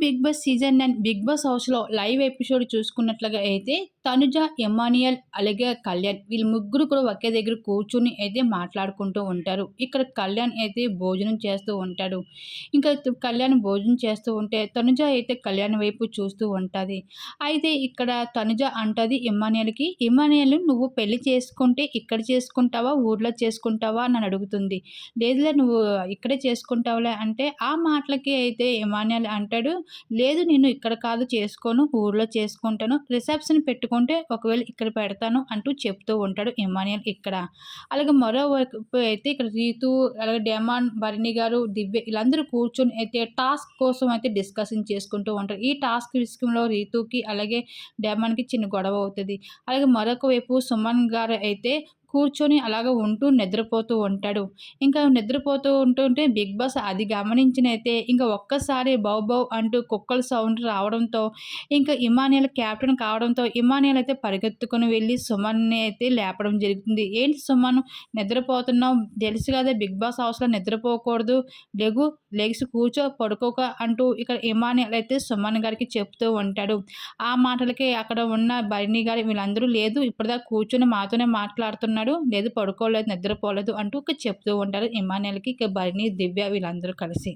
Bigg Boss season nine Bigg Boss హౌస్లో live episode చూసుకున్నట్లుగా అయితే తనుజ ఎమానియల్ అలాగే కళ్యాణ్ వీళ్ళు ముగ్గురు కూడా ఒకే దగ్గర కూర్చుని అయితే మాట్లాడుకుంటూ ఉంటారు. ఇక్కడ కళ్యాణ్ అయితే భోజనం చేస్తూ ఉంటాడు. ఇంకా కళ్యాణ్ భోజనం చేస్తూ ఉంటే తనుజ అయితే కళ్యాణ్ వైపు చూస్తూ ఉంటుంది. అయితే ఇక్కడ తనుజ అంటది ఇమానియల్కి ఇమానియల్ నువ్వు పెళ్ళి చేసుకుంటే ఇక్కడ చేసుకుంటావా ఊర్లో చేసుకుంటావా? అని అడుగుతుంది. లేదులే నువ్వు ఇక్కడే చేసుకుంటావులే. అంటే ఆ మాటలకి అయితే ఇమానియల్ అంటాడు లేదు నేను ఇక్కడ కాదు చేసుకోను ఊర్లో చేసుకుంటాను రిసెప్షన్ పెట్టుకుంటే ఒకవేళ ఇక్కడ పెడతాను అంటూ చెప్తూ ఉంటాడు ఇమానియల్ ఇక్కడ. అలాగే మరోవైపు అయితే ఇక్కడ రీతు అలాగే డెమాన్ భరణి గారు దివ్య వీళ్ళందరూ కూర్చొని అయితే టాస్క్ కోసం అయితే డిస్కషన్ చేసుకుంటూ ఉంటారు. ఈ టాస్క్ విషయంలో రీతుకి అలాగే డెమాన్కి చిన్న గొడవ అవుతుంది. అలాగే మరొక వైపు సుమన్ గారు అయితే కూర్చొని అలాగ ఉంటూ నిద్రపోతూ ఉంటాడు. ఇంకా నిద్రపోతూ ఉంటుంటే బిగ్ బాస్ అది గమనించినైతే ఇంకా ఒక్కసారి బౌ బౌ అంటూ కుక్కల సౌండ్ రావడంతో ఇంకా ఇమానియల్ క్యాప్టెన్ కావడంతో ఇమానియల్ అయితే పరిగెత్తుకుని వెళ్ళి సుమన్ని అయితే లేపడం జరుగుతుంది ఏంటి సుమన్? నిద్రపోతున్నావు? తెలుసు కదా బిగ్ బాస్ హౌస్లో నిద్రపోకూడదు. లెగు లెగ్స్ కూర్చో పడుకోక అంటూ ఇక్కడ ఇమానియల్ అయితే సుమన్ గారికి చెప్తూ ఉంటాడు. ఆ మాటలకి అక్కడ ఉన్న భరిణి గారి వీళ్ళందరూ లేదు ఇప్పటిదాకా కూర్చొని మాతోనే మాట్లాడుతున్నారు ఉన్నాడు లేదు పడుకోలేదు నిద్రపోలేదు అంటూ చెప్తూ ఉంటారు ఇమానియల్కి ఇక బర్నీ దివ్య వీళ్ళందరూ కలిసి.